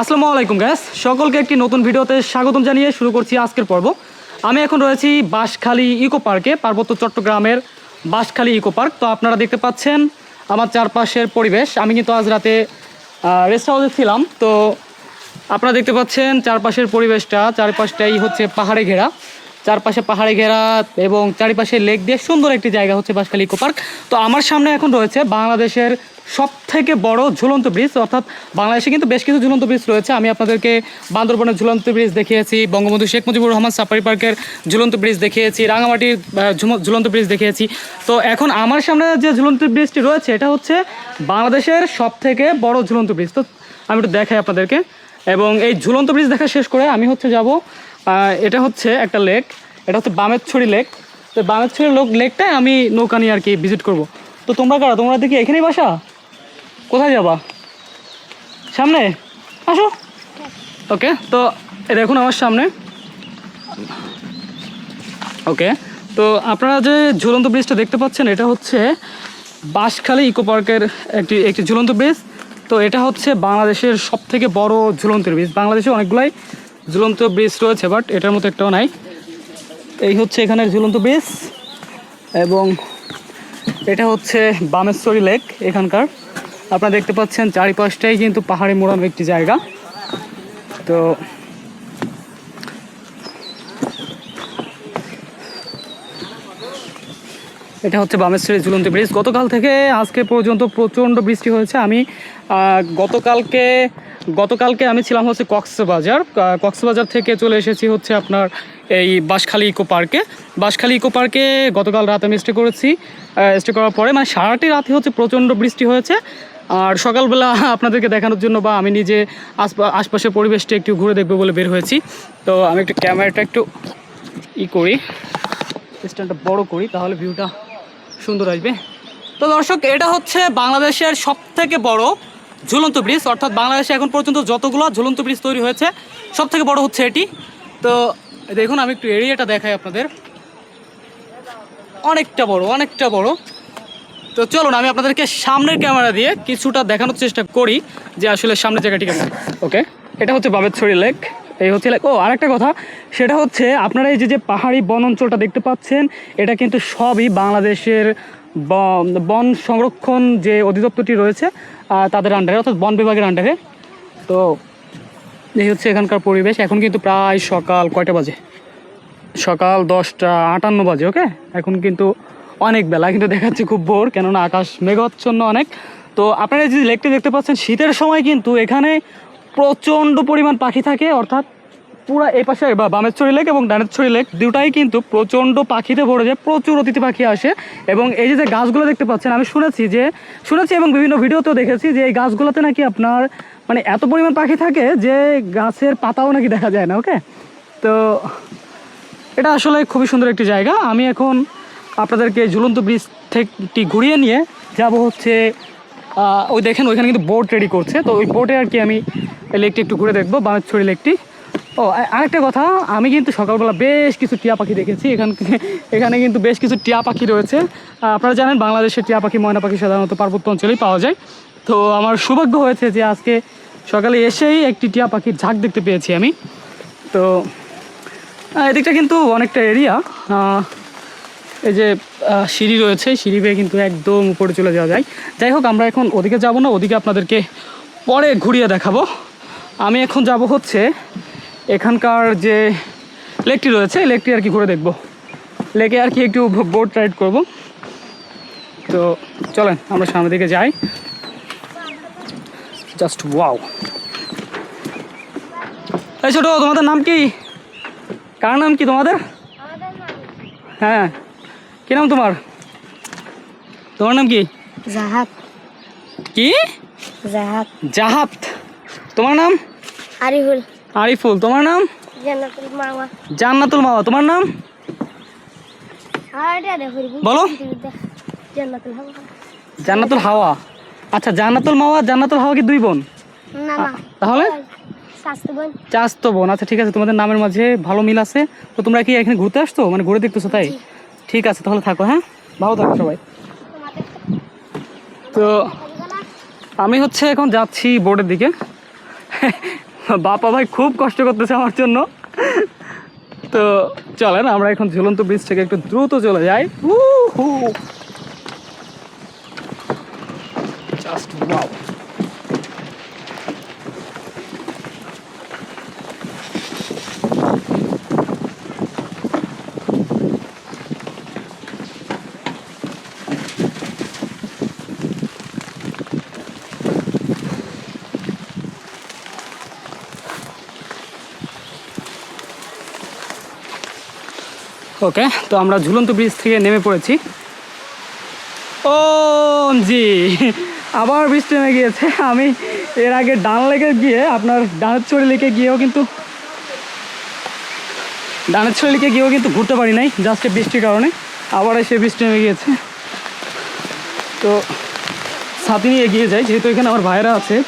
আসসালামু আলাইকুম গ্যাস সকলকে একটি নতুন ভিডিওতে স্বাগতম জানিয়ে শুরু করছি আজকের পর্ব। আমি এখন রয়েছি বাঁশখালী ইকো পার্কে, পার্বত্য চট্টগ্রামের বাঁশখালী ইকো পার্ক। তো আপনারা দেখতে পাচ্ছেন আমার চারপাশের পরিবেশ। আমি কিন্তু আজ রাতে রেস্ট হাউসে ছিলাম। তো আপনারা দেখতে পাচ্ছেন চারপাশের পরিবেশটা, চারপাশটাই হচ্ছে পাহাড়ে ঘেরা। চারপাশে পাহাড়ে ঘেরা এবং চারিপাশে লেক দিয়ে সুন্দর একটি জায়গা হচ্ছে বাঁশখালী ইকো পার্ক। তো আমার সামনে এখন রয়েছে বাংলাদেশের সব থেকে বড় ঝুলন্ত ব্রিজ অর্থাৎ বাংলাদেশে কিন্তু বেশ কিছু ঝুলন্ত ব্রিজ রয়েছে। আমি আপনাদেরকে বান্দরবনের ঝুলন্ত ব্রিজ দেখিয়েছি, বঙ্গবন্ধু শেখ মুজিবুর রহমান সাফারি পার্কের ঝুলন্ত ব্রিজ দেখিয়েছি, রাঙামাটির ঝুলন্ত ব্রিজ দেখিয়েছি। তো এখন আমার সামনে যে ঝুলন্ত ব্রিজটি রয়েছে, এটা হচ্ছে বাংলাদেশের সব থেকে বড় ঝুলন্ত ব্রিজ তো আমি একটু দেখাই আপনাদেরকে। এবং এই ঝুলন্ত ব্রিজ দেখা শেষ করে আমি হচ্ছে যাব এটা হচ্ছে একটা লেক এটা হচ্ছে বামেরছড়ি লেক তো বামেরছড়ি লোক লেকটায় আমি নৌকা নিয়ে আর কি ভিজিট করব। তো তোমরা কারা? তোমরা দেখি এখানেই বাসা? কোথায় যাবা? সামনে? আসো। ওকে তো দেখুন আমার সামনে। ওকে তো আপনারা যে ঝুলন্ত ব্রিজটা দেখতে পাচ্ছেন, এটা হচ্ছে বাঁশখালী ইকো পার্কের একটি একটি ঝুলন্ত ব্রিজ তো এটা হচ্ছে বাংলাদেশের সব থেকে বড় ঝুলন্ত ব্রিজ বাংলাদেশে অনেকগুলাই ঝুলন্ত ব্রিজ রয়েছে বাট এটার মতো একটাও নাই। এই হচ্ছে এখানের ঝুলন্ত ব্রিজ এবং এটা হচ্ছে বামেশ্বরী লেক এখানকার। আপনারা দেখতে পাচ্ছেন, চারিপাশটাই কিন্তু পাহাড়ে মোড়ানো একটি জায়গা। তো এটা হচ্ছে বামেশ্বরী ঝুলন্ত ব্রিজ গতকাল থেকে আজকে পর্যন্ত প্রচণ্ড বৃষ্টি হয়েছে। আমি গতকালকে গতকালকে আমি ছিলাম হচ্ছে কক্সবাজার কক্সবাজার থেকে চলে এসেছি হচ্ছে আপনার এই বাঁশখালী ইকো পার্কে। বাঁশখালী ইকো পার্কে গতকাল রাত আমি স্টে করেছি। স্টে করার পরে মানে সারাটি রাতে হচ্ছে প্রচণ্ড বৃষ্টি হয়েছে। আর সকালবেলা আপনাদেরকে দেখানোর জন্য বা আমি নিজে আশপা- আশপাশের পরিবেশটা একটু ঘুরে দেখব বলে বের হয়েছি। তো আমি একটু ক্যামেরাটা একটু ই করি, স্ট্যান্ডটা বড় করি, তাহলে ভিউটা সুন্দর আসবে। তো দর্শক, এটা হচ্ছে বাংলাদেশের সব থেকে বড় ঝুলন্ত ব্রিজ, অর্থাৎ বাংলাদেশে এখন পর্যন্ত যতগুলো ঝুলন্ত ব্রিজ তৈরি হয়েছে সব থেকে বড় হচ্ছে এটি। তো দেখুন, আমি একটু এরিয়াটা দেখাই আপনাদের। অনেকটা বড় অনেকটা বড়। তো চলুন, আমি আপনাদেরকে সামনের ক্যামেরা দিয়ে কিছুটা দেখানোর চেষ্টা করি যে আসলে সামনের জায়গাটি কেমন। ওকে, এটা হচ্ছে বাবেতছড়ি লেক। এই হচ্ছে লেক। ও, আরেকটা কথা, সেটা হচ্ছে আপনারা এই যে যে পাহাড়ি বন অঞ্চলটা দেখতে পাচ্ছেন, এটা কিন্তু সবই বাংলাদেশের বন সংরক্ষণ যে অধিদপ্তরটি রয়েছে তাদের আন্ডারে অর্থাৎ বন বিভাগের আন্ডারে তো এই হচ্ছে এখানকার পরিবেশ। এখন কিন্তু প্রায় সকাল কয়টা বাজে? সকাল দশটা আটান্ন বাজে ওকে এখন কিন্তু অনেক বেলা, কিন্তু দেখাচ্ছে খুব ভোর, কেননা আকাশ মেঘাচ্ছন্ন অনেক। তো আপনারা যে লেকটি দেখতে পাচ্ছেন, শীতের সময় কিন্তু এখানে প্রচণ্ড পরিমাণ পাখি থাকে, অর্থাৎ পুরো এই পাশে বা বামেশ্বরী লেক এবং ডানেশ্বরী লেক, দুটাই কিন্তু প্রচণ্ড পাখিতে ভরে যায়, প্রচুর অতিথি পাখি আসে। এবং এই যে যে গাছগুলো দেখতে পাচ্ছেন, আমি শুনেছি যে, শুনেছি এবং বিভিন্ন ভিডিওতেও দেখেছি যে এই গাছগুলোতে নাকি আপনার মানে এত পরিমাণ পাখি থাকে যে গাছের পাতাও নাকি দেখা যায় না ওকে তো এটা আসলে খুবই সুন্দর একটি জায়গা। আমি এখন আপনাদেরকে ঝুলন্ত ব্রিজ থেকে ঘুরিয়ে নিয়ে যাব হচ্ছে ওই দেখেন ওইখানে কিন্তু বোট রেডি করছে। তো ওই বোটে আর কি আমি লেকটি একটু ঘুরে দেখব, বামের ছড়ি লেকটি। ও আরেকটা কথা, আমি কিন্তু সকালবেলা বেশ কিছু টিয়া পাখি দেখেছি। এখান এখানে কিন্তু বেশ কিছু টিয়া পাখি রয়েছে। আপনারা জানেন, বাংলাদেশের টিয়া পাখি, ময়না পাখি সাধারণত পার্বত্য অঞ্চলেই পাওয়া যায়। তো আমার সৌভাগ্য হয়েছে যে আজকে সকালে এসেই একটি টিয়া পাখির ঝাঁক দেখতে পেয়েছি আমি। তো এদিকটা কিন্তু অনেকটা এরিয়া। এই যে সিঁড়ি রয়েছে, সিঁড়ি বেয়ে কিন্তু একদম উপরে চলে যাওয়া যায়। যাই হোক, আমরা এখন ওদিকে যাব না, ওদিকে আপনাদেরকে পরে ঘুরিয়ে দেখাবো। আমি এখন যাব হচ্ছে এখানকার যে লেকটি রয়েছে লেকটি আর কি ঘুরে দেখব। লেকে আর কি একটু বোট রাইড করব। তো চলেন আমরা সামনের দিকে যাই। জাস্ট ওয়াও এই ছোটো তোমাদের নাম কি? কার নাম কি তোমাদের? হ্যাঁ কি নাম তোমার? তোমার নাম কি? জাহাত। কি? জাহাত। জাহাত। তোমার নাম? আরিফুল। আরিফুল তোমার নাম? জান্নাতুল মাওয়া। জান্নাতুল তোমার নাম? বলো। জান্নাতুল হাওয়া। জান্নাতুল হাওয়া। আচ্ছা জান্নাতুল মাওয়া জান্নাতুল হাওয়া কি দুই বোন? তাহলে? চাস্তো বোন। আচ্ছা ঠিক আছে তোমাদের নামের মাঝে ভালো মিল আছে। তো তোমরা কি এখানে ঘুরতে আসছো? মানে ঘুরে দেখতেছো তাই? ঠিক আছে তাহলে থাকো হ্যাঁ? ভালো থাকো সবাই। তো আমি হচ্ছে এখন যাচ্ছি বোর্ডের দিকে। বাপা ভাই খুব কষ্ট করতেছে আমার জন্য। তো চলেন, আমরা এখন ঝুলন্ত ব্রিজ থেকে একটু দ্রুত চলে যাই। জাস্ট ওয়াও ওকে, তো আমরা ঝুলন্ত ব্রিজ থেকে নেমে পড়েছি। ও জি আবার বৃষ্টি নেমে গিয়েছে। আমি এর আগে ডান লেগে গিয়ে আপনার ডানের ছড়ি লেগে গিয়েও কিন্তু ডানের ছড়ি লেগে গিয়েও কিন্তু ঘুরতে পারি নাই জাস্ট বৃষ্টির কারণে। আবার এসে বৃষ্টি নেমে গিয়েছে। তো সাথে নিয়ে এগিয়ে যাই, যেহেতু এখানে আমার ভাইরা আছে।